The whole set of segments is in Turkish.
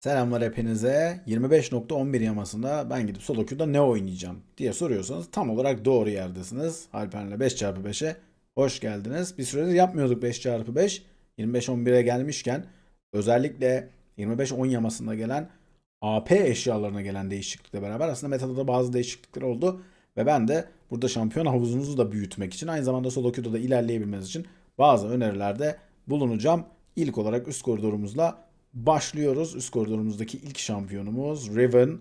Selamlar hepinize. 25.11 yamasında ben gidip solo queue'da ne oynayacağım diye soruyorsanız tam olarak doğru yerdesiniz. Alper'le 5x5'e hoş geldiniz. Bir süredir yapmıyorduk 5x5. 25.11'e gelmişken özellikle 25.10 yamasında gelen AP eşyalarına gelen değişiklikle beraber aslında metada da bazı değişiklikler oldu. Ve ben de burada şampiyon havuzunuzu da büyütmek için aynı zamanda solo queue'da da ilerleyebilmeniz için bazı önerilerde bulunacağım. İlk olarak üst koridorumuzla başlıyoruz. Üst koridorumuzdaki ilk şampiyonumuz Riven.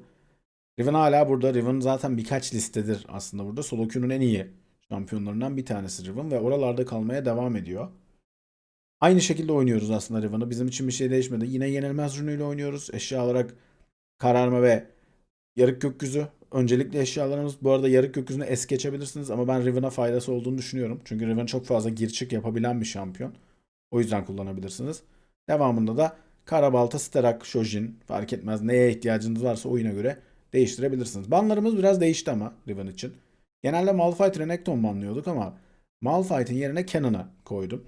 Riven hala burada. Riven zaten birkaç listedir aslında burada. Solo queue'nun en iyi şampiyonlarından bir tanesi Riven ve oralarda kalmaya devam ediyor. Aynı şekilde oynuyoruz aslında Riven'ı. Bizim için bir şey değişmedi. Yine yenilmez rünüyle oynuyoruz. Eşya olarak kararma ve yarık gökyüzü. Öncelikle eşyalarımız. Bu arada yarık gökyüzünü es geçebilirsiniz ama ben Riven'a faydası olduğunu düşünüyorum. Çünkü Riven çok fazla gir çık yapabilen bir şampiyon. O yüzden kullanabilirsiniz. Devamında da Karabalta, Sterak, Shojin fark etmez. Neye ihtiyacınız varsa oyuna göre değiştirebilirsiniz. Banlarımız biraz değişti ama Riven için. Genelde Malphite Renekton banlıyorduk ama Malphite'in yerine Cannon'ı koydum.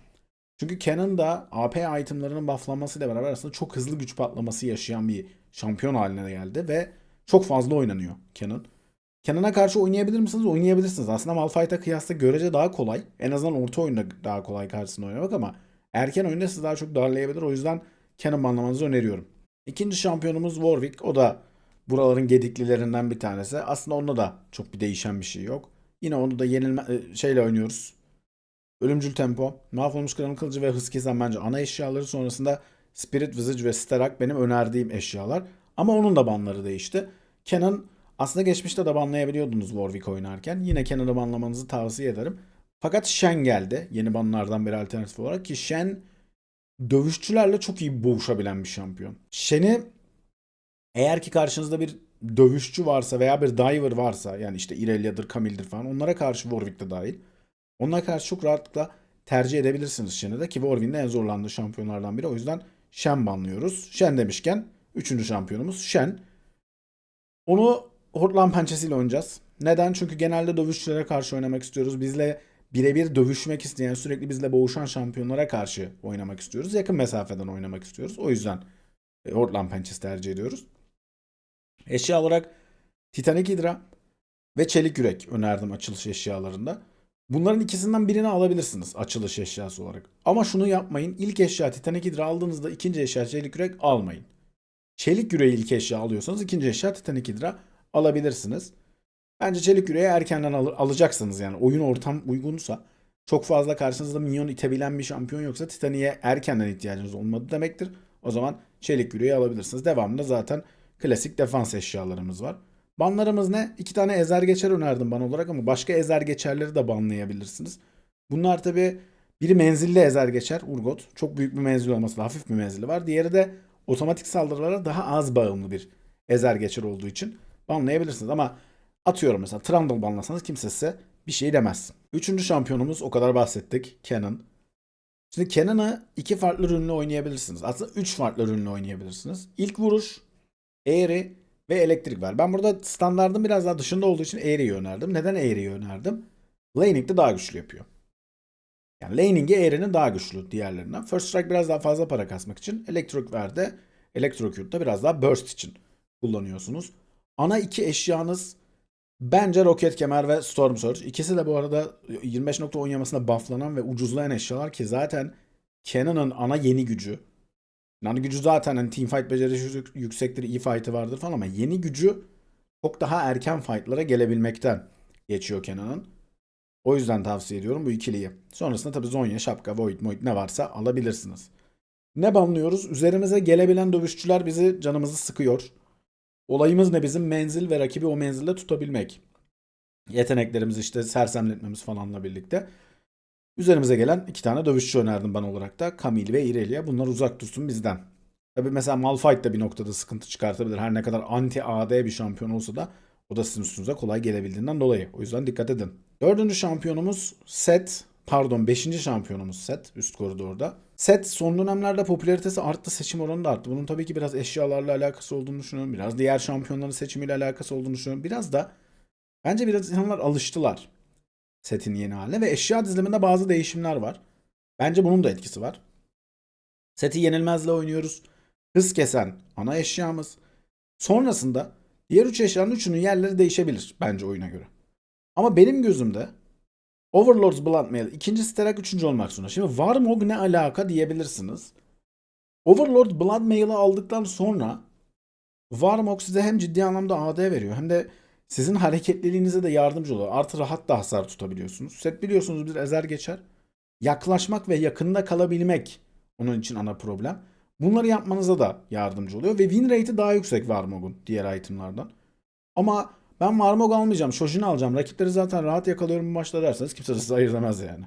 Çünkü Cannon da AP itemlarının bufflanmasıyla beraber aslında çok hızlı güç patlaması yaşayan bir şampiyon haline geldi ve çok fazla oynanıyor Cannon. Cannon'a karşı oynayabilir misiniz? Oynayabilirsiniz. Aslında Malphite'a kıyasla görece daha kolay. En azından orta oyunda daha kolay karşısında oynamak ama erken oyunda sizi daha çok darlayabilir. O yüzden Canon banlamanızı öneriyorum. İkinci şampiyonumuz Warwick. O da buraların gediklilerinden bir tanesi. Aslında onda da çok bir değişen bir şey yok. Yine onu da yenilme e, şeyle oynuyoruz. Ölümcül tempo, mahvolmuş kralın kılıcı ve hız kesen bence ana eşyaları sonrasında Spirit Visage ve Sterak benim önerdiğim eşyalar. Ama onun da banları değişti. Canon aslında geçmişte de banlayabiliyordunuz Warwick oynarken. Yine Canon'ı banlamanızı tavsiye ederim. Fakat Shen geldi yeni banlardan biri alternatif olarak ki Shen dövüşçülerle çok iyi boğuşabilen bir şampiyon. Shen'i eğer ki karşınızda bir dövüşçü varsa veya bir diver varsa yani işte Irelia'dır, Camille'dir falan onlara karşı Warwick de dahil. Onlara karşı çok rahatlıkla tercih edebilirsiniz Shen'i de ki Warwick'in en zorlandığı şampiyonlardan biri. O yüzden Shen banlıyoruz. Shen demişken 3. şampiyonumuz Shen. Onu Hortland pençesiyle oynayacağız. Neden? Çünkü genelde dövüşçülere karşı oynamak istiyoruz. Bizle birebir dövüşmek isteyen, sürekli bizle boğuşan şampiyonlara karşı oynamak istiyoruz. Yakın mesafeden oynamak istiyoruz. O yüzden e, Hortland pençesi tercih ediyoruz. Eşya olarak Titanic Hydra ve Çelik Yürek önerdim açılış eşyalarında. Bunların ikisinden birini alabilirsiniz açılış eşyası olarak. Ama şunu yapmayın. İlk eşya Titanic Hydra aldığınızda ikinci eşya Çelik Yürek almayın. Çelik Yüreği ilk eşya alıyorsanız ikinci eşya Titanic Hydra alabilirsiniz. Bence Çelik Yüreği erkenden al- alacaksınız yani. Oyun ortam uygunsa çok fazla karşınızda minyon itebilen bir şampiyon yoksa Titanic'e erkenden ihtiyacınız olmadı demektir. O zaman Çelik Yüreği alabilirsiniz. Devamında zaten klasik defans eşyalarımız var. Banlarımız ne? İki tane ezer geçer önerdim ban olarak ama başka ezer geçerleri de banlayabilirsiniz. Bunlar tabi biri menzilli ezer geçer Urgot. Çok büyük bir menzil olması hafif bir menzili var. Diğeri de otomatik saldırılara daha az bağımlı bir ezer geçer olduğu için banlayabilirsiniz. Ama atıyorum mesela Trundle banlasanız kimse size bir şey demez. Üçüncü şampiyonumuz o kadar bahsettik. Canon. Şimdi Cannon'ı iki farklı ürünle oynayabilirsiniz. Aslında üç farklı ürünle oynayabilirsiniz. İlk vuruş, Aery ve elektrik var. Ben burada standartın biraz daha dışında olduğu için Aery'yi önerdim. Neden Aery'yi önerdim? Laning de daha güçlü yapıyor. Yani Laning'i Aery'nin daha güçlü diğerlerinden. First Strike biraz daha fazla para kasmak için. Electric Ver'de Electrocute'da biraz daha burst için kullanıyorsunuz. Ana iki eşyanız bence Roket Kemer ve Storm Surge. İkisi de bu arada 25.10 yamasında bufflanan ve ucuzlayan eşyalar ki zaten Cannon'ın ana yeni gücü. Yani gücü zaten hani teamfight becerisi yük- yüksektir, iyi fight'ı vardır falan ama yeni gücü çok daha erken fight'lara gelebilmekten geçiyor Cannon'ın. O yüzden tavsiye ediyorum bu ikiliyi. Sonrasında tabii Zonya, Şapka, Void, Moid ne varsa alabilirsiniz. Ne banlıyoruz? Üzerimize gelebilen dövüşçüler bizi canımızı sıkıyor. Olayımız ne bizim? Menzil ve rakibi o menzilde tutabilmek. Yeteneklerimizi işte sersemletmemiz falanla birlikte. Üzerimize gelen iki tane dövüşçü önerdim ben olarak da. Camille ve Irelia. Bunlar uzak dursun bizden. Tabii mesela Malphite de bir noktada sıkıntı çıkartabilir. Her ne kadar anti AD bir şampiyon olsa da o da sizin üstünüze kolay gelebildiğinden dolayı. O yüzden dikkat edin. Dördüncü şampiyonumuz Set. Pardon beşinci şampiyonumuz Set üst koridorda. Set son dönemlerde popülaritesi arttı, seçim oranı da arttı. Bunun tabii ki biraz eşyalarla alakası olduğunu düşünüyorum. Biraz diğer şampiyonların seçimiyle alakası olduğunu düşünüyorum. Biraz da bence biraz insanlar alıştılar setin yeni haline ve eşya diziliminde bazı değişimler var. Bence bunun da etkisi var. Seti yenilmezle oynuyoruz. hız kesen ana eşyamız. Sonrasında diğer üç eşyanın üçünün yerleri değişebilir bence oyuna göre. Ama benim gözümde Overlord's Blood Mail ikinci stack üçüncü olmak zorunda. Şimdi Warmog ne alaka diyebilirsiniz. Overlord Blood Mail'i aldıktan sonra Warmog size hem ciddi anlamda AD veriyor hem de sizin hareketliliğinize de yardımcı oluyor. Artı rahat da hasar tutabiliyorsunuz. Set biliyorsunuz bir ezer geçer. Yaklaşmak ve yakında kalabilmek onun için ana problem. Bunları yapmanıza da yardımcı oluyor ve win rate'i daha yüksek Warmog'un diğer itemlardan. Ama ben Warmog almayacağım, Shojin alacağım. Rakipleri zaten rahat yakalıyorum bu maçta derseniz kimse sizi ayırt yani.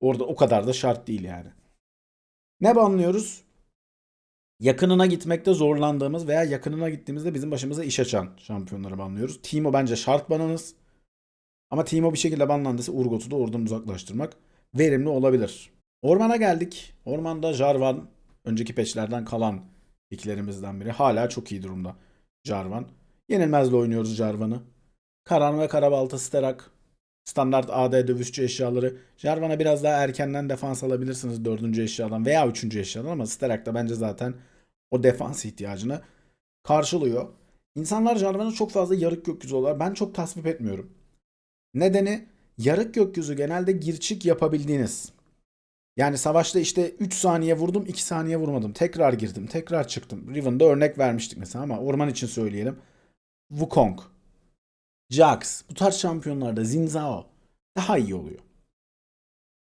Orada o kadar da şart değil yani. Ne banlıyoruz? Yakınına gitmekte zorlandığımız veya yakınına gittiğimizde bizim başımıza iş açan şampiyonları banlıyoruz. Timo bence şart bananız. Ama Timo bir şekilde banlandıysa Urgot'u da oradan uzaklaştırmak verimli olabilir. Ormana geldik. Ormanda Jarvan önceki peçlerden kalan picklerimizden biri. Hala çok iyi durumda Jarvan. Yenilmezle oynuyoruz Jarvan'ı. Karan ve Karabalta Sterak. Standart AD dövüşçü eşyaları. Jarvan'a biraz daha erkenden defans alabilirsiniz dördüncü eşyadan veya üçüncü eşyadan ama Sterak da bence zaten o defans ihtiyacını karşılıyor. İnsanlar Jarvan'ı çok fazla yarık gökyüzü olarak ben çok tasvip etmiyorum. Nedeni yarık gökyüzü genelde girçik yapabildiğiniz. Yani savaşta işte 3 saniye vurdum 2 saniye vurmadım. Tekrar girdim tekrar çıktım. Riven'da örnek vermiştik mesela ama orman için söyleyelim. Wukong, Jax bu tarz şampiyonlarda Zinzao daha iyi oluyor.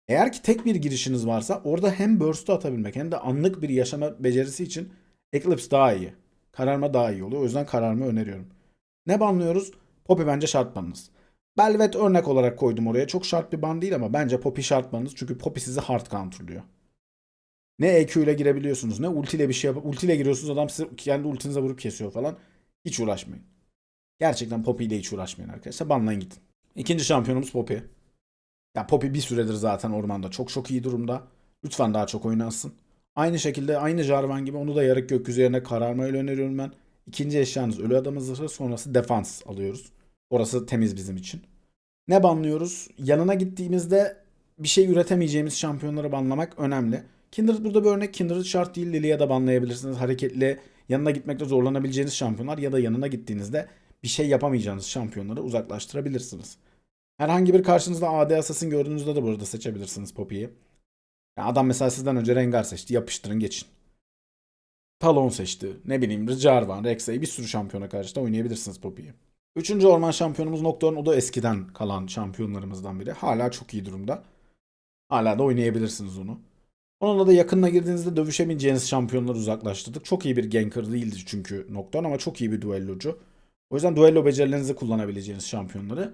Eğer ki tek bir girişiniz varsa orada hem burst'u atabilmek hem de anlık bir yaşama becerisi için Eclipse daha iyi. Kararma daha iyi oluyor. O yüzden kararma öneriyorum. Ne banlıyoruz? Poppy bence şart banınız. Belvet örnek olarak koydum oraya. Çok şart bir ban değil ama bence Poppy şart banınız. Çünkü Poppy sizi hard counterlıyor. Ne EQ ile girebiliyorsunuz ne ulti ile bir şey yapıp ulti ile giriyorsunuz adam sizi kendi ultinize vurup kesiyor falan. Hiç uğraşmayın. Gerçekten Poppy ile hiç uğraşmayın arkadaşlar. Banlayın gidin. İkinci şampiyonumuz Poppy. Ya Poppy bir süredir zaten ormanda çok çok iyi durumda. Lütfen daha çok oynansın. Aynı şekilde aynı Jarvan gibi onu da yarık gökyüzü yerine kararmayla öneriyorum ben. İkinci eşyanız ölü adamı sonrası defans alıyoruz. Orası temiz bizim için. Ne banlıyoruz? Yanına gittiğimizde bir şey üretemeyeceğimiz şampiyonları banlamak önemli. Kindred burada bir örnek. Kindred şart değil. Lilia da banlayabilirsiniz. Hareketli yanına gitmekte zorlanabileceğiniz şampiyonlar ya da yanına gittiğinizde bir şey yapamayacağınız şampiyonları uzaklaştırabilirsiniz. Herhangi bir karşınızda AD Assassin gördüğünüzde de burada seçebilirsiniz Poppy'yi. Yani adam mesela sizden önce Rengar seçti. Yapıştırın geçin. Talon seçti. Ne bileyim Jarvan, Rex'e bir sürü şampiyona karşı da oynayabilirsiniz Poppy'yi. Üçüncü orman şampiyonumuz Nocturne. O da eskiden kalan şampiyonlarımızdan biri. Hala çok iyi durumda. Hala da oynayabilirsiniz onu. Onunla da yakınına girdiğinizde dövüşemeyeceğiniz şampiyonları uzaklaştırdık. Çok iyi bir ganker değildi çünkü Nocturne ama çok iyi bir duellocu. O yüzden duello becerilerinizi kullanabileceğiniz şampiyonları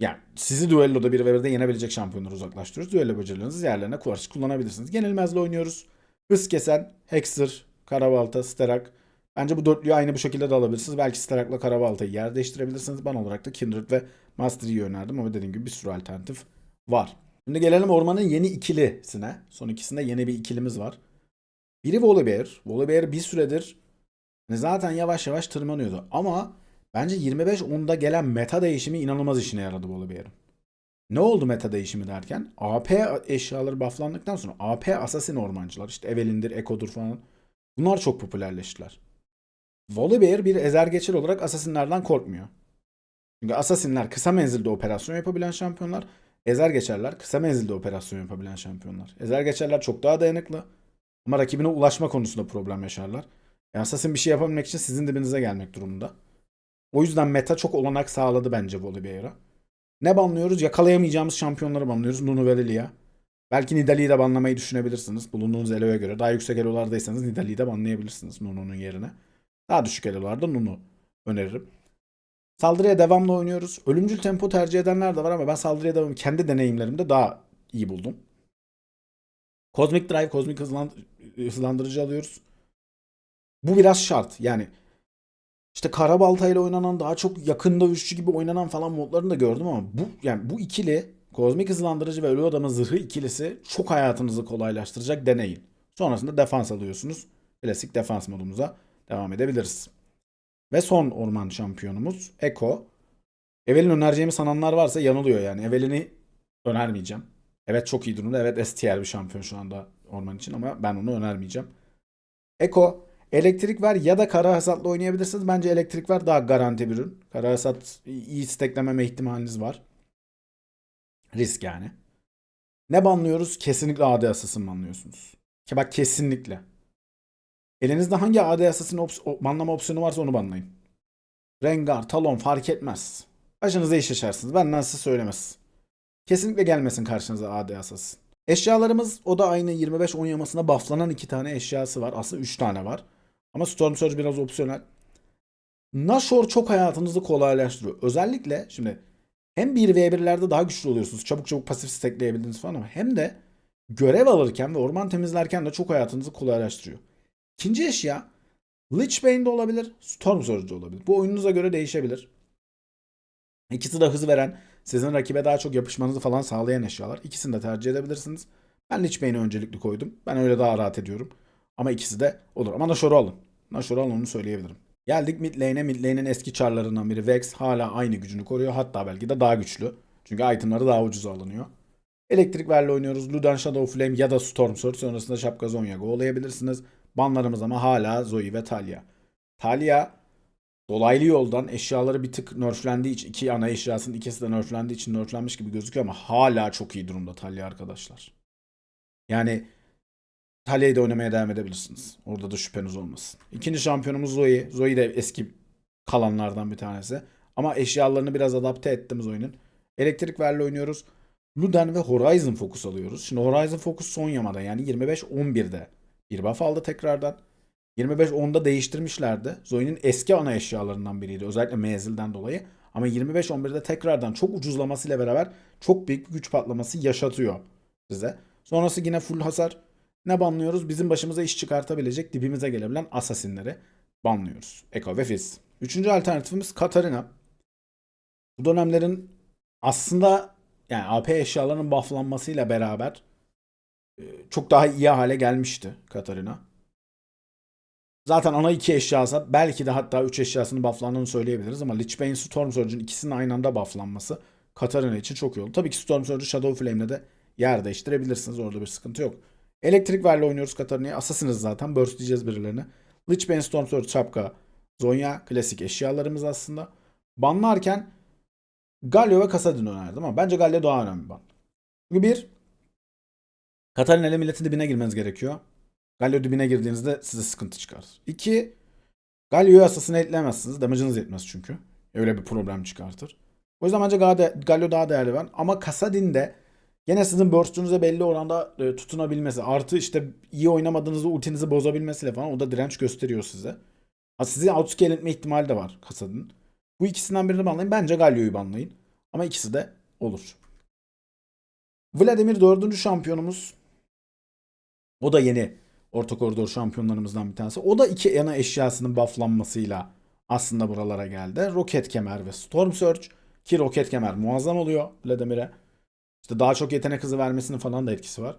yani sizi duelloda bir ve birde yenebilecek şampiyonları uzaklaştırıyoruz. Duello becerilerinizi yerlerine karşı kullanabilirsiniz. Yenilmezle oynuyoruz. Hız kesen, Hexer, Karabalta, Sterak. Bence bu dörtlüyü aynı bu şekilde de alabilirsiniz. Belki Sterak'la Karabalta'yı yer değiştirebilirsiniz. Ben olarak da Kindred ve Master Yi'yi önerdim ama dediğim gibi bir sürü alternatif var. Şimdi gelelim ormanın yeni ikilisine. Son ikisinde yeni bir ikilimiz var. Biri Volibear. Volibear bir süredir zaten yavaş yavaş tırmanıyordu. Ama bence 25-10'da gelen meta değişimi inanılmaz işine yaradı Volibear'ın. Ne oldu meta değişimi derken? AP eşyaları bufflandıktan sonra AP assassin ormancılar işte Evelyn'dir, Eko'dur falan. Bunlar çok popülerleştiler. Volibear bir ezer geçer olarak assassinlerden korkmuyor. Çünkü assassinler kısa menzilde operasyon yapabilen şampiyonlar. Ezer geçerler kısa menzilde operasyon yapabilen şampiyonlar. Ezer geçerler çok daha dayanıklı. Ama rakibine ulaşma konusunda problem yaşarlar. Yani Assassin bir şey yapabilmek için sizin dibinize gelmek durumunda. O yüzden meta çok olanak sağladı bence Volibear'a. Ne banlıyoruz? Yakalayamayacağımız şampiyonları banlıyoruz. Nunu ve Lilia. Belki Nidalee'yi de banlamayı düşünebilirsiniz. Bulunduğunuz eloya göre. Daha yüksek elolardaysanız Nidalee'yi de banlayabilirsiniz Nunu'nun yerine. Daha düşük elolarda Nunu öneririm. Saldırıya devamlı oynuyoruz. Ölümcül tempo tercih edenler de var ama ben saldırıya devam kendi deneyimlerimde daha iyi buldum. Cosmic Drive, Cosmic hızland- hızlandırıcı alıyoruz. Bu biraz şart. Yani işte Karabalta ile oynanan daha çok yakın dövüşçü gibi oynanan falan modlarını da gördüm ama bu yani bu ikili Kozmik hızlandırıcı ve ölü adamın zırhı ikilisi çok hayatınızı kolaylaştıracak deneyin. Sonrasında defans alıyorsunuz. Klasik defans modumuza devam edebiliriz. Ve son orman şampiyonumuz Eko. Evelyn önereceğimi sananlar varsa yanılıyor yani. Evelyn'i önermeyeceğim. Evet çok iyi durumda. Evet S bir şampiyon şu anda orman için ama ben onu önermeyeceğim. Eko elektrik ver ya da kara hasatla oynayabilirsiniz. Bence elektrik ver daha garanti bir ürün. Kara hasat iyi steklememe ihtimaliniz var. Risk yani. Ne banlıyoruz? Kesinlikle AD asasını banlıyorsunuz. Ki bak kesinlikle. Elinizde hangi AD asasının ops- banlama opsiyonu varsa onu banlayın. Rengar, Talon fark etmez. Başınıza iş açarsınız. Benden size söylemez. Kesinlikle gelmesin karşınıza AD asası. Eşyalarımız o da aynı 25-10 yamasında bufflanan iki tane eşyası var. Aslında 3 tane var. Ama Storm Surge biraz opsiyonel. Nashor çok hayatınızı kolaylaştırıyor. Özellikle şimdi hem 1v1'lerde daha güçlü oluyorsunuz. Çabuk çabuk pasif stackleyebildiğiniz falan ama hem de görev alırken ve orman temizlerken de çok hayatınızı kolaylaştırıyor. İkinci eşya Lich Bane de olabilir, Storm Surge de olabilir. Bu oyununuza göre değişebilir. İkisi de hız veren, sizin rakibe daha çok yapışmanızı falan sağlayan eşyalar. İkisini de tercih edebilirsiniz. Ben Lich Bane'e öncelikli koydum. Ben öyle daha rahat ediyorum. Ama ikisi de olur. Ama Nashor'u alın. Alın onu söyleyebilirim. Geldik mid lane'e. Mid lane'in eski çarlarından biri Vex. Hala aynı gücünü koruyor. Hatta belki de daha güçlü. Çünkü itemları daha ucuza alınıyor. Elektrik verle oynuyoruz. Ludan Shadow Flame ya da Storm Sword. Sonrasında Şapka Zonya go'layabilirsiniz. Banlarımız ama hala Zoe ve Talia. Talia dolaylı yoldan eşyaları bir tık nerflendiği için iki ana eşyasının ikisi de nerflendiği için nerflenmiş gibi gözüküyor ama hala çok iyi durumda Talia arkadaşlar. Yani Talia'yı da oynamaya devam edebilirsiniz. Orada da şüpheniz olmasın. İkinci şampiyonumuz Zoe. Zoe de eski kalanlardan bir tanesi. Ama eşyalarını biraz adapte ettim Zoe'nin. Elektrik verle oynuyoruz. Luden ve Horizon Focus alıyoruz. Şimdi Horizon Focus son yamada yani 25-11'de bir buff aldı tekrardan. 25-10'da değiştirmişlerdi. Zoe'nin eski ana eşyalarından biriydi. Özellikle menzilden dolayı. Ama 25-11'de tekrardan çok ucuzlamasıyla beraber çok büyük bir güç patlaması yaşatıyor size. Sonrası yine full hasar. Ne banlıyoruz? Bizim başımıza iş çıkartabilecek dibimize gelebilen asasinleri banlıyoruz. Eko ve Fizz. Üçüncü alternatifimiz Katarina. Bu dönemlerin aslında yani AP eşyalarının bufflanmasıyla beraber e, çok daha iyi hale gelmişti Katarina. Zaten ana iki eşyası belki de hatta üç eşyasının bufflandığını söyleyebiliriz ama Lich Bane Storm Surge'ın ikisinin aynı anda bufflanması Katarina için çok iyi oldu. Tabii ki Storm Surge'u Shadow Flame'le de yer değiştirebilirsiniz. Orada bir sıkıntı yok. Elektrik verle oynuyoruz Katarina'yı. Asasınız zaten. Burst'leyeceğiz birilerini. Lich Bane Storm Surge Çapka Zonya klasik eşyalarımız aslında. Banlarken Galio ve Kasadin önerdim ama bence Galio daha önemli ban. Çünkü bir Katarina ile milletin dibine girmeniz gerekiyor. Galio dibine girdiğinizde size sıkıntı çıkar. İki Galio'yu asasına ekleyemezsiniz. Damage'ınız yetmez çünkü. Öyle bir problem çıkartır. O yüzden bence Galio daha değerli ben. Ama Kasadin de Gene sizin burst'ünüze belli oranda e, tutunabilmesi. Artı işte iyi oynamadığınızda ultinizi bozabilmesiyle falan o da direnç gösteriyor size. Ha, sizi outscale etme ihtimali de var kasadın. Bu ikisinden birini banlayın. Bence Galio'yu banlayın. Ama ikisi de olur. Vladimir dördüncü şampiyonumuz. O da yeni orta koridor şampiyonlarımızdan bir tanesi. O da iki yana eşyasının bufflanmasıyla aslında buralara geldi. Roket kemer ve Storm Surge. Ki roket kemer muazzam oluyor Vladimir'e. İşte daha çok yetenek hızı vermesinin falan da etkisi var.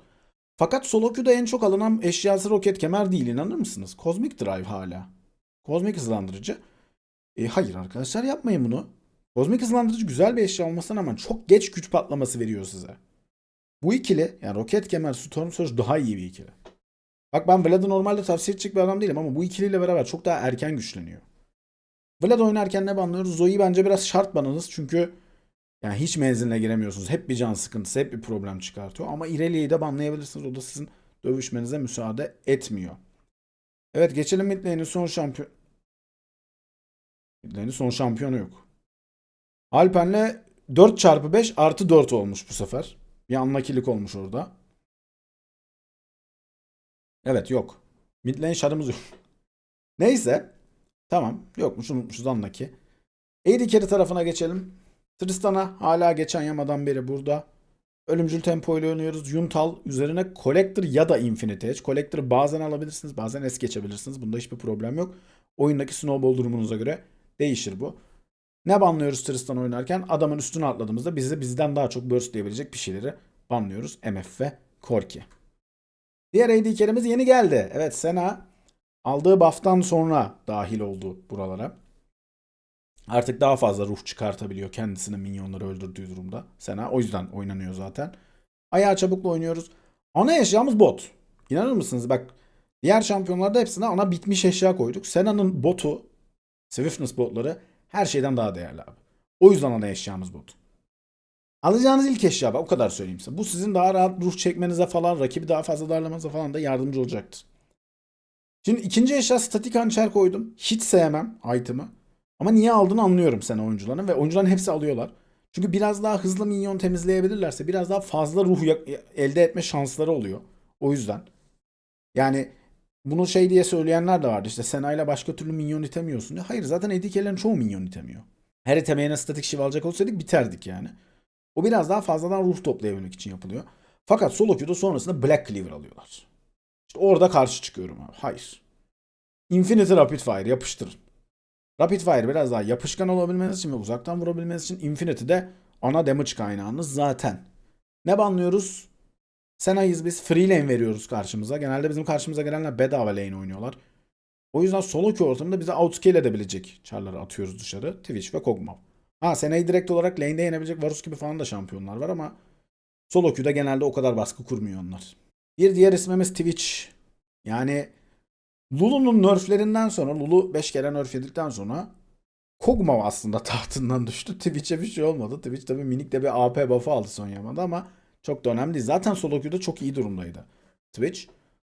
Fakat solo queue'da en çok alınan eşyası roket kemer değil inanır mısınız? Cosmic Drive hala. Kozmik hızlandırıcı. E, hayır arkadaşlar yapmayın bunu. Kozmik hızlandırıcı güzel bir eşya olmasına rağmen çok geç güç patlaması veriyor size. Bu ikili yani roket kemer Storm Surge daha iyi bir ikili. Bak ben Vlad'ı normalde tavsiye edecek bir adam değilim ama bu ikiliyle beraber çok daha erken güçleniyor. Vlad oynarken ne banlıyoruz? Zoe'yi bence biraz şart banınız çünkü yani hiç menziline giremiyorsunuz. Hep bir can sıkıntısı, hep bir problem çıkartıyor. Ama İrelia'yı da banlayabilirsiniz. O da sizin dövüşmenize müsaade etmiyor. Evet geçelim mid lane'in son şampiyon... Mid lane'in son şampiyonu yok. Alpen'le 4 çarpı 5 artı 4 olmuş bu sefer. Bir anlakilik olmuş orada. Evet yok. Mid lane şarımız yok. Neyse. Tamam. Yokmuş unutmuşuz anlaki. AD carry tarafına geçelim. Tristan'a hala geçen yamadan beri burada. Ölümcül tempo ile oynuyoruz. Yuntal üzerine Collector ya da Infinite Edge. Collector'ı bazen alabilirsiniz bazen es geçebilirsiniz. Bunda hiçbir problem yok. Oyundaki snowball durumunuza göre değişir bu. Ne banlıyoruz Tristan oynarken? Adamın üstüne atladığımızda bizi bizden daha çok burst diyebilecek bir şeyleri banlıyoruz. MF ve Corki. Diğer AD yeni geldi. Evet Sena aldığı buff'tan sonra dahil oldu buralara. Artık daha fazla ruh çıkartabiliyor kendisine minyonları öldürdüğü durumda. Sena o yüzden oynanıyor zaten. Ayağı çabukla oynuyoruz. Ana eşyamız bot. İnanır mısınız? Bak Diğer şampiyonlarda hepsine ana bitmiş eşya koyduk. Sena'nın botu, Swiftness botları her şeyden daha değerli abi. O yüzden ana eşyamız bot. Alacağınız ilk eşya bak o kadar söyleyeyim size. Bu sizin daha rahat ruh çekmenize falan, rakibi daha fazla darlamanıza falan da yardımcı olacaktır. Şimdi ikinci eşya statik hançer koydum. Hiç sevmem item'ı. Ama niye aldığını anlıyorum sen oyuncuların ve oyuncuların hepsi alıyorlar. Çünkü biraz daha hızlı minyon temizleyebilirlerse biraz daha fazla ruh elde etme şansları oluyor. O yüzden. Yani bunu şey diye söyleyenler de vardı işte Sena'yla başka türlü minyon itemiyorsun diye. Hayır zaten ADK'lerin çoğu minyon itemiyor. Her itemeyene statik shiv alacak olsaydık biterdik yani. O biraz daha fazladan ruh toplayabilmek için yapılıyor. Fakat solo queue'da sonrasında Black Cleaver alıyorlar. İşte orada karşı çıkıyorum abi. Hayır. Infinity Rapid Fire yapıştırın. Rapid Fire biraz daha yapışkan olabilmeniz için ve uzaktan vurabilmeniz için Infinity de ana damage kaynağınız zaten. Ne banlıyoruz? Sena'yız biz. Free lane veriyoruz karşımıza. Genelde bizim karşımıza gelenler bedava lane oynuyorlar. O yüzden solo queue ortamında bize outscale edebilecek çarları atıyoruz dışarı. Twitch ve Kog'Maw. Ha Sena'yı direkt olarak lane'de yenebilecek Varus gibi falan da şampiyonlar var ama solo queue'da genelde o kadar baskı kurmuyor onlar. Bir diğer ismimiz Twitch. Yani Lulu'nun nerflerinden sonra Lulu 5 kere nerf yedikten sonra Kog'Maw aslında tahtından düştü. Twitch'e bir şey olmadı. Twitch tabii minik de bir AP buff'ı aldı son yamada ama çok da önemli. Zaten solo queue'da çok iyi durumdaydı Twitch.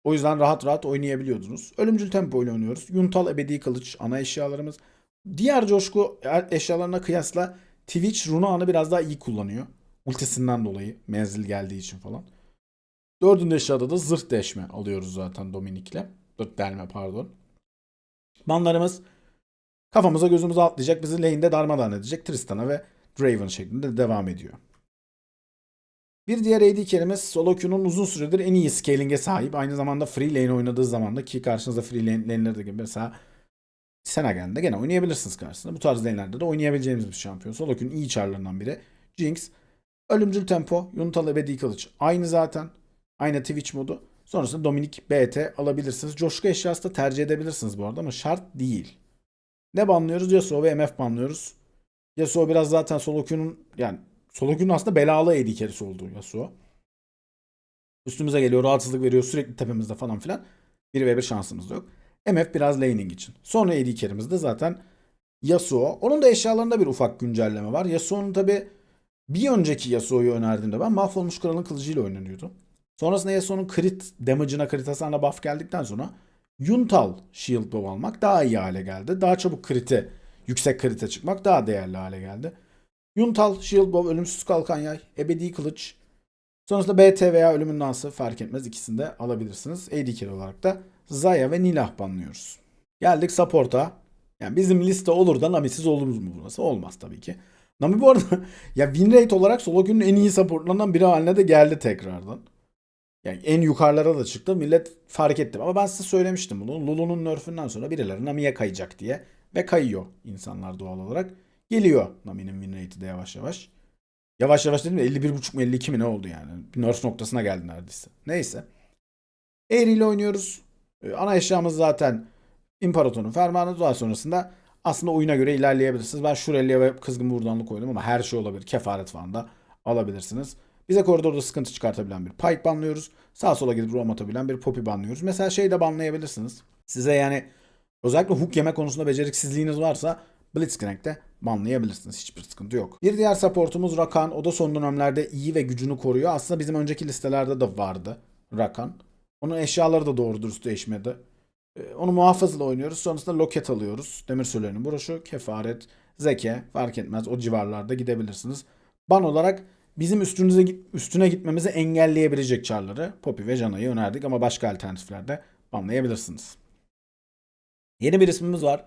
O yüzden rahat rahat oynayabiliyordunuz. Ölümcül tempo ile oynuyoruz. Yuntal ebedi kılıç ana eşyalarımız. Diğer coşku eşyalarına kıyasla Twitch rune anı biraz daha iyi kullanıyor. Ultisinden dolayı menzil geldiği için falan. Dördüncü eşyada da zırh deşme alıyoruz zaten Dominik'le. Zırh delme pardon. Banlarımız kafamıza gözümüze atlayacak. Bizi lane'de darmadağın edecek. Tristana ve Draven şeklinde devam ediyor. Bir diğer AD kelimesi solo queue'nun uzun süredir en iyi scaling'e sahip. Aynı zamanda free lane oynadığı zaman da ki karşınızda free lane, lane'lerde gibi mesela Senegal'de gene oynayabilirsiniz karşısında. Bu tarz lane'lerde de oynayabileceğimiz bir şampiyon. Solo queue'nun iyi çarlarından biri. Jinx, ölümcül tempo, Yuntal ebedi kılıç. Aynı zaten. Aynı Twitch modu. Sonrasında Dominik BT alabilirsiniz. Coşku eşyası da tercih edebilirsiniz bu arada ama şart değil. Ne banlıyoruz? Yasuo ve MF banlıyoruz. Yasuo biraz zaten solo queue'nun yani solo queue'nun aslında belalı AD carry'si oldu Yasuo. Üstümüze geliyor, rahatsızlık veriyor sürekli tepemizde falan filan. 1v1 şansımız da yok. MF biraz laning için. Sonra AD carry'miz de zaten Yasuo. Onun da eşyalarında bir ufak güncelleme var. Yasuo'nun tabi bir önceki Yasuo'yu önerdiğimde ben mahvolmuş kralın kılıcıyla oynanıyordu. Sonrasında Yasuo'nun crit damage'ına crit hasarına buff geldikten sonra Yuntal Shield Bow almak daha iyi hale geldi. Daha çabuk krite, yüksek krite çıkmak daha değerli hale geldi. Yuntal Shield Bow, ölümsüz kalkan yay, ebedi kılıç. Sonrasında BT veya ölümün dansı fark etmez ikisini de alabilirsiniz. AD carry olarak da Zaya ve Nilah banlıyoruz. Geldik support'a. Yani bizim liste olur da Nami'siz olur mu burası? Olmaz tabii ki. Nami bu arada ya win rate olarak solo günün en iyi supportlarından biri haline de geldi tekrardan. Yani en yukarılara da çıktı. Millet fark etti. Ama ben size söylemiştim bunu. Lulu'nun nerfünden sonra birileri Nami'ye kayacak diye. Ve kayıyor insanlar doğal olarak. Geliyor Nami'nin win rate'i de yavaş yavaş. Yavaş yavaş dedim de 51.5 mi 52 mi ne oldu yani. Nerf noktasına geldi neredeyse. Neyse. Air ile oynuyoruz. Ee, Ana eşyamız zaten İmparatorun fermanı. Daha sonrasında aslında oyuna göre ilerleyebilirsiniz. Ben Şurelya ve Kızgın Buradanlık koydum ama her şey olabilir. Kefaret falan da alabilirsiniz. Bize koridorda sıkıntı çıkartabilen bir Pike banlıyoruz. Sağ sola gidip roam atabilen bir Poppy banlıyoruz. Mesela şey de banlayabilirsiniz. Size yani özellikle hook yeme konusunda beceriksizliğiniz varsa Blitzcrank'te banlayabilirsiniz. Hiçbir sıkıntı yok. Bir diğer supportumuz Rakan. O da son dönemlerde iyi ve gücünü koruyor. Aslında bizim önceki listelerde de vardı Rakan. Onun eşyaları da doğru dürüst değişmedi. Ee, Onu muhafızla oynuyoruz. Sonrasında loket alıyoruz. Demir Sürülerinin broşu, kefaret, zeke fark etmez. O civarlarda gidebilirsiniz. Ban olarak bizim üstünüze üstüne gitmemizi engelleyebilecek çarları Poppy ve Jana'yı önerdik ama başka alternatiflerde banlayabilirsiniz. Yeni bir ismimiz var.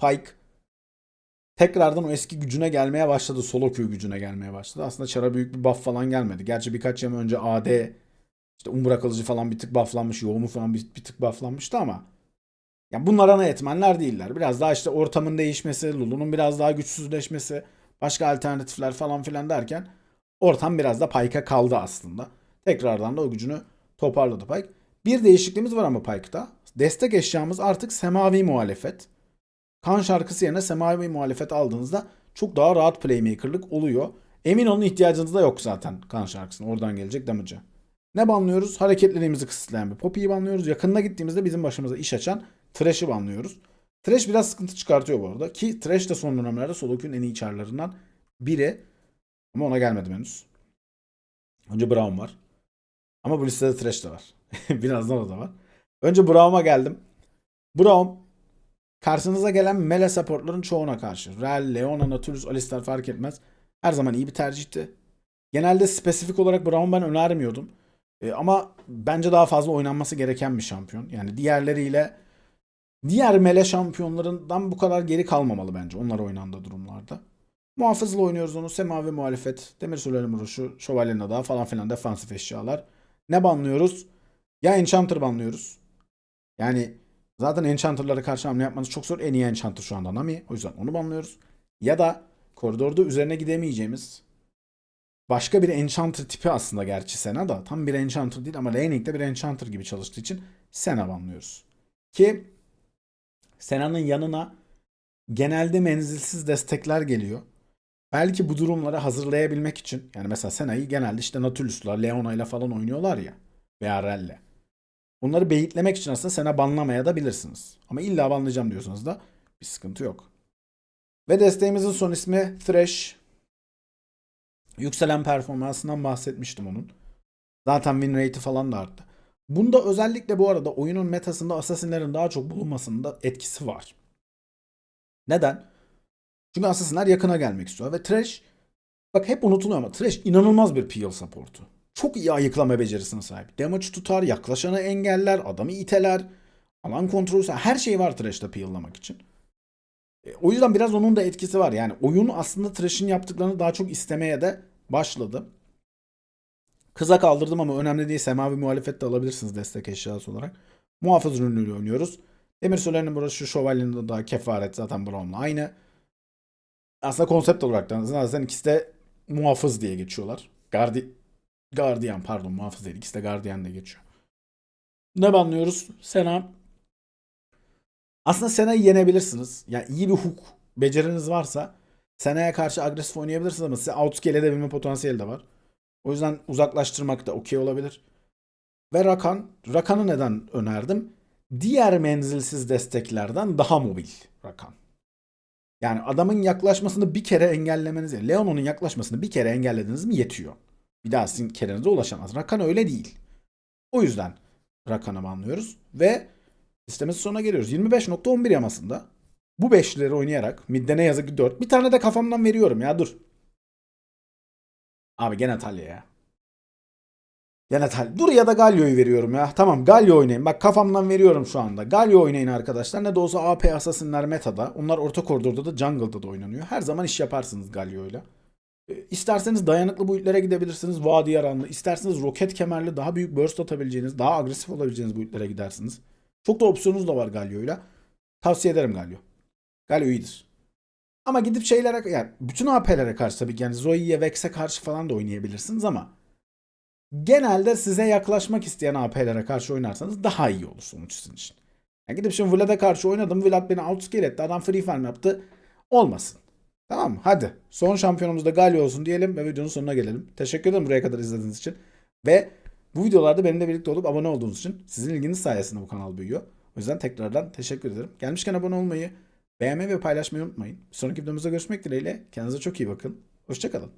Pike. Tekrardan o eski gücüne gelmeye başladı. Solo queue gücüne gelmeye başladı. Aslında çara büyük bir buff falan gelmedi. Gerçi birkaç yıl önce AD işte Umbra kılıcı falan bir tık bufflanmış. Yoğumu falan bir, bir tık bufflanmıştı ama ya bunlar ana etmenler değiller. Biraz daha işte ortamın değişmesi, Lulu'nun biraz daha güçsüzleşmesi, başka alternatifler falan filan derken ortam biraz da Pike'a kaldı aslında. Tekrardan da o gücünü toparladı Pike. Bir değişikliğimiz var ama Pike'da. Destek eşyamız artık semavi muhalefet. Kan şarkısı yerine semavi muhalefet aldığınızda çok daha rahat playmaker'lık oluyor. Emin olun ihtiyacınız da yok zaten kan şarkısına. Oradan gelecek damage'a. Ne banlıyoruz? Hareketlerimizi kısıtlayan bir Poppy'yi banlıyoruz. Yakınına gittiğimizde bizim başımıza iş açan Thresh'i banlıyoruz. Thresh biraz sıkıntı çıkartıyor bu arada. Ki Thresh de son dönemlerde solo queue'un en iyi çarlarından biri. Ama ona gelmedim henüz. Önce Braum var. Ama bu listede Thresh de var. Birazdan o da var. Önce Braum'a geldim. Braum karşınıza gelen melee supportların çoğuna karşı. Rel, Leona, Nautilus, Alistar fark etmez. Her zaman iyi bir tercihti. Genelde spesifik olarak Braum ben önermiyordum. E, ama bence daha fazla oynanması gereken bir şampiyon. Yani diğerleriyle diğer mele şampiyonlarından bu kadar geri kalmamalı bence onlar oynandığı durumlarda. Muhafızla oynuyoruz onu. Semavi muhalefet, Demir Süleyman Vuruşu, Şövalyenin Adağı falan filan defansif eşyalar. Ne banlıyoruz? Ya Enchanter banlıyoruz. Yani zaten Enchanter'lara karşı hamle yapmanız çok zor. En iyi Enchanter şu anda Nami. O yüzden onu banlıyoruz. Ya da koridorda üzerine gidemeyeceğimiz başka bir Enchanter tipi aslında gerçi Sena da. Tam bir Enchanter değil ama Laning'de bir Enchanter gibi çalıştığı için Sena banlıyoruz. Ki Sena'nın yanına genelde menzilsiz destekler geliyor. Belki bu durumları hazırlayabilmek için yani mesela Sena'yı genelde işte Nautilus'la, Leona'yla falan oynuyorlar ya veya Rel'le. Bunları beyitlemek için aslında Sena banlamaya da bilirsiniz. Ama illa banlayacağım diyorsanız da bir sıkıntı yok. Ve desteğimizin son ismi Thresh. Yükselen performansından bahsetmiştim onun. Zaten win rate'i falan da arttı. Bunda özellikle bu arada oyunun metasında asasinlerin daha çok bulunmasında etkisi var. Neden? Çünkü asasinler yakına gelmek istiyor ve Thresh bak hep unutuluyor ama Thresh inanılmaz bir peel supportu. Çok iyi ayıklama becerisine sahip. Damage tutar, yaklaşanı engeller, adamı iteler, alan kontrolü her şey var Thresh'te peel'lamak için. E, o yüzden biraz onun da etkisi var. Yani oyun aslında Thresh'in yaptıklarını daha çok istemeye de başladı. Kıza kaldırdım ama önemli değil. Semavi muhalefet de alabilirsiniz destek eşyası olarak. Muhafız ürünüyle oynuyoruz. Demir Soler'in burası şu şövalyenin da kefaret zaten Brown'la aynı. Aslında konsept olarak da zaten ikisi de muhafız diye geçiyorlar. Gardi Guardian pardon muhafız değil. İkisi de Guardian diye geçiyor. Ne banlıyoruz? Sena. Aslında Sena'yı yenebilirsiniz. Yani iyi bir hook beceriniz varsa Sena'ya karşı agresif oynayabilirsiniz ama size outscale edebilme potansiyeli de var. O yüzden uzaklaştırmak da okey olabilir. Ve Rakan. Rakan'ı neden önerdim? Diğer menzilsiz desteklerden daha mobil Rakan. Yani adamın yaklaşmasını bir kere engellemeniz, Leon'un yaklaşmasını bir kere engellediniz mi yetiyor. Bir daha sizin kerenize ulaşamaz. Rakan öyle değil. O yüzden Rakan'ı anlıyoruz ve listemiz sonuna geliyoruz. 25.11 yamasında bu beşlileri oynayarak midde ne yazık ki 4. Bir tane de kafamdan veriyorum ya dur. Abi gene Talya ya. Talya. Dur ya da Galio'yu veriyorum ya. Tamam Galio oynayın. Bak kafamdan veriyorum şu anda. Galio oynayın arkadaşlar. Ne de olsa AP Assassin'ler metada. Onlar orta koridorda da jungle'da da oynanıyor. Her zaman iş yaparsınız Galio'yla. E, İsterseniz dayanıklı build'lere gidebilirsiniz. Vadi yaranlı. İsterseniz roket kemerli daha büyük burst atabileceğiniz, daha agresif olabileceğiniz build'lere gidersiniz. Çok da opsiyonunuz da var Galio'yla. Tavsiye ederim Galio. Galio iyidir. Ama gidip şeylere yani bütün AP'lere karşı tabii yani Zoe'ye, Vex'e karşı falan da oynayabilirsiniz ama genelde size yaklaşmak isteyen AP'lere karşı oynarsanız daha iyi olur sonuç sizin için. Yani gidip şimdi Vlad'a karşı oynadım. Vlad beni outscale etti. Adam free farm yaptı. Olmasın. Tamam mı? Hadi. Son şampiyonumuz da Galio olsun diyelim ve videonun sonuna gelelim. Teşekkür ederim buraya kadar izlediğiniz için. Ve bu videolarda benimle birlikte olup abone olduğunuz için sizin ilginiz sayesinde bu kanal büyüyor. O yüzden tekrardan teşekkür ederim. Gelmişken abone olmayı, beğenmeyi ve paylaşmayı unutmayın. Bir sonraki videomuzda görüşmek dileğiyle. Kendinize çok iyi bakın. Hoşçakalın.